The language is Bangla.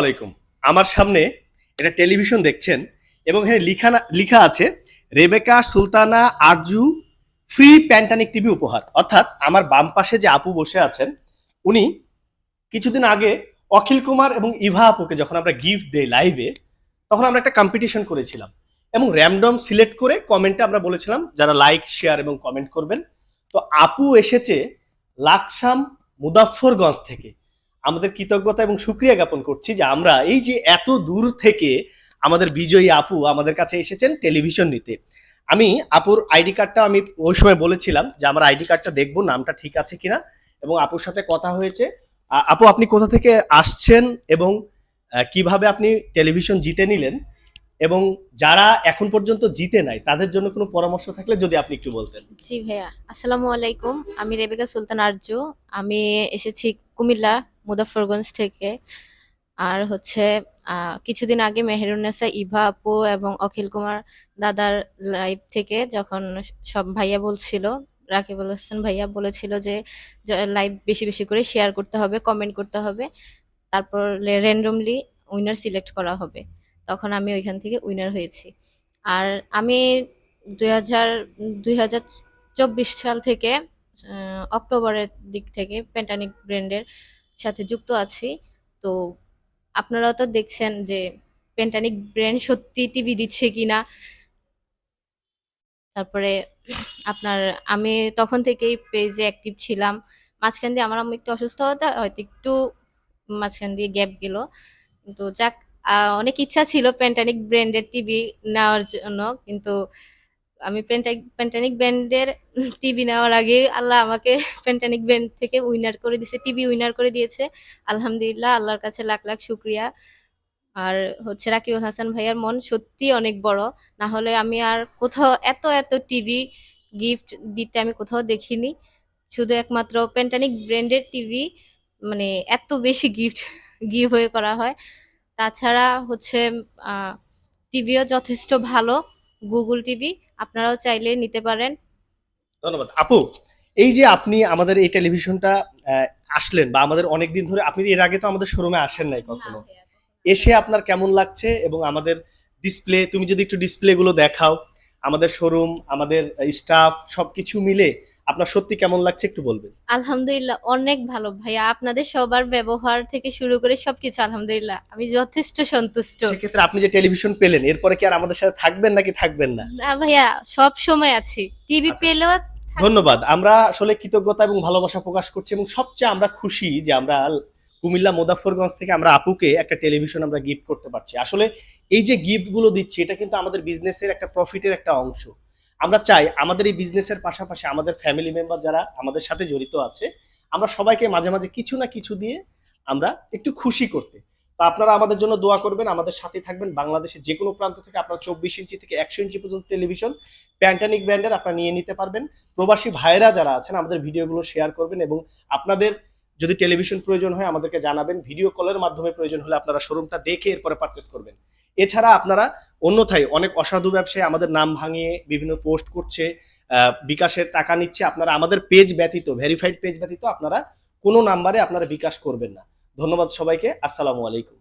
আলাইকুম। আমার সামনে এটা টেলিভিশন দেখছেন এবং এখানে লিখা লিখা আছে, রেবেকা, সুলতানা, আরজু, ফ্রি প্যান্টানিক টিভি উপহার। অর্থাৎ আমার বাম পাশে যে আপু বসে আছেন, উনি কিছুদিন আগে অখিল কুমার এবং ইভা আপুকে যখন আমরা গিফট দেই লাইভে তখন আমরা একটা কম্পিটিশন করেছিলাম এবং র্যান্ডম সিলেক্ট করে কমেন্টে আমরা বলেছিলাম, যারা লাইক শেয়ার এবং কমেন্ট করবেন। তো আপু এসেছে লাকসাম মুদাফফরগঞ্জ থেকে। আমাদের কৃতজ্ঞতা এবং সুক্রিয়া জ্ঞাপন করছি যে আমরা এই যে এত দূর থেকে আমাদের বিজয়ী আপু আমাদের কাছে এসেছেন টেলিভিশন নিতে। আমি আপুর আইডি কার্ডটা আমি ওই সময় বলেছিলাম যে আমার আইডি কার্ডটা দেখব, নামটা ঠিক আছে কিনা এবং আপুর সাথে কথা হয়েছে। আপু আপনি কোথা থেকে আসছেন এবং কীভাবে আপনি টেলিভিশন জিতে নিলেন এবং যারা এখন পর্যন্ত জিতে নাই, তাদের জন্য কোনো পরামর্শ থাকলে যদি আপনি একটু বলতেন। জি ভাইয়া, আসসালামু আলাইকুম। আমি রেবেকা সুলতান আর্য আমি এসেছি কুমিল্লা মুজাফরগঞ্জ থেকে। আর হচ্ছে কিছুদিন আগে মেহেরুন্নেসা ইভা আপু এবং অখিল কুমার দাদার লাইভ থেকে যখন সব ভাইয়া বলছিল, রাকিবুল হাসান ভাইয়া বলেছিল যে লাইভ বেশি বেশি করে শেয়ার করতে হবে, কমেন্ট করতে হবে। তারপর র্যান্ডমলি উইনার সিলেক্ট করা হবে। তখন আমি ওইখান থেকে উইনার হয়েছি। আর আমি দুই হাজার দুই হাজার চব্বিশ সাল থেকে অক্টোবরের দিক থেকে প্যান্টানিক ব্র্যান্ডের সাথে যুক্ত আছি। তো আপনারা তো দেখছেন যে পেন্টানিক ব্র্যান্ড সত্যি টিভি দিচ্ছে কিনা। তারপরে আপনার আমি তখন থেকেই পেজে অ্যাক্টিভ ছিলাম। মাঝখান দিয়ে আমার আম্মু একটু অসুস্থ হতে হয়তো একটু মাঝখান দিয়ে গ্যাপ গেল। কিন্তু যাক অনেক ইচ্ছা ছিল প্যান্টানিক ব্র্যান্ডের টিভি নেওয়ার জন্য। কিন্তু আমি প্যান্টানিক ব্র্যান্ডের টিভি নেওয়ার আগে আল্লাহ আমাকে প্যান্টানিক ব্র্যান্ড থেকে উইনার করে দিয়েছে টিভি উইনার করে দিয়েছে। আলহামদুলিল্লাহ, আল্লাহর কাছে লাখ লাখ শুক্রিয়া। আর হচ্ছে রাকিবুল হাসান ভাইয়ার মন সত্যি অনেক বড়। না হলে আমি আর কোথাও এত এত টিভি গিফট দিতে আমি কোথাও দেখিনি। শুধু একমাত্র প্যান্টানিক ব্র্যান্ডের টিভি মানে এত বেশি গিফট গিভ হয়ে করা হয়। তাছাড়া হচ্ছে টিভিও যথেষ্ট ভালো। গুগল টিভি আপনারাও চাইলে নিতে পারেন। ধন্যবাদ। আপু এই যে আপনি আমাদের এই টেলিভিশনটা আসলেন বা আমাদের অনেক দিন ধরে আপনি এর আগে তো আমাদের শোরুমে আসেন নাই কখনো। এসে আপনার কেমন লাগছে এবং আমাদের ডিসপ্লে তুমি যদি একটু ডিসপ্লে গুলো দেখাও আমাদের শোরুম আমাদের স্টাফ সবকিছু মিলে আপনার সত্যি কেমন লাগছে একটু বলবেন? আলহামদুলিল্লাহ অনেক ভালো ভাইয়া। আপনাদের সবার ব্যবহার থেকে শুরু করে সবকিছু আলহামদুলিল্লাহ। আমি যথেষ্ট সন্তুষ্ট। সেক্ষেত্রে আপনি যে টেলিভিশন পেলেন এরপরে কি আর আমাদের সাথে থাকবেন নাকি থাকবেন না? না ভাইয়া সব সময় আছি। টিভি আচ্ছা। পেলেও ধন্যবাদ। আমরা আসলে কৃতজ্ঞতা এবং ভালোবাসা প্রকাশ করছি এবং সবচেয়ে আমরা খুশি যে আমরা কুমিল্লা মোদাফরগঞ্জ থেকে আমরা আপুকে একটা টেলিভিশন আমরা গিফট করতে পারছি। আসলে এই যে গিফটগুলো দিচ্ছি এটা কিন্তু আমাদের বিজনেসের একটা প্রফিটের একটা অংশ। আমরা চাই আমাদের এই বিজনেসের পাশাপাশি আমাদের ফ্যামিলি মেম্বার যারা আমাদের সাথে জড়িত আছে, আমরা সবাইকে মাঝে মাঝে কিছু না কিছু দিয়ে আমরা একটু খুশি করতে। তো আপনারা আমাদের জন্য দোয়া করবেন, আমাদের সাথে থাকবেন বাংলাদেশের যে কোনো প্রান্ত থেকে আপনারা চব্বিশ ইঞ্চি থেকে একশো ইঞ্চি পর্যন্ত টেলিভিশন, প্যান্টানিক ব্র্যান্ডের আপনারা নিয়ে নিতে পারবেন। প্রবাসী ভাইয়েরা যারা আছেন, আমাদের ভিডিওগুলো শেয়ার করবেন এবং আপনাদের যদি টেলিভিশন প্রয়োজন হয়, আমাদেরকে জানাবেন। ভিডিও কলের মাধ্যমে প্রয়োজন হলে আপনারা শোরুমটা দেখে এরপরে পারচেস করবেন। এছাড়া আপনারা অন্যথায় অনেক অসাধু ব্যবসায়ী আমাদের নাম ভাঙিয়ে বিভিন্ন পোস্ট করছে বিকাশের টাকা নিচ্ছে। আপনারা আমাদের পেজ ব্যতীত ভেরিফাইড পেজ ব্যতীত আপনারা কোনো নাম্বারে আপনারা বিকাশ করবেন না। ধন্যবাদ সবাইকে। আসসালামু আলাইকুম।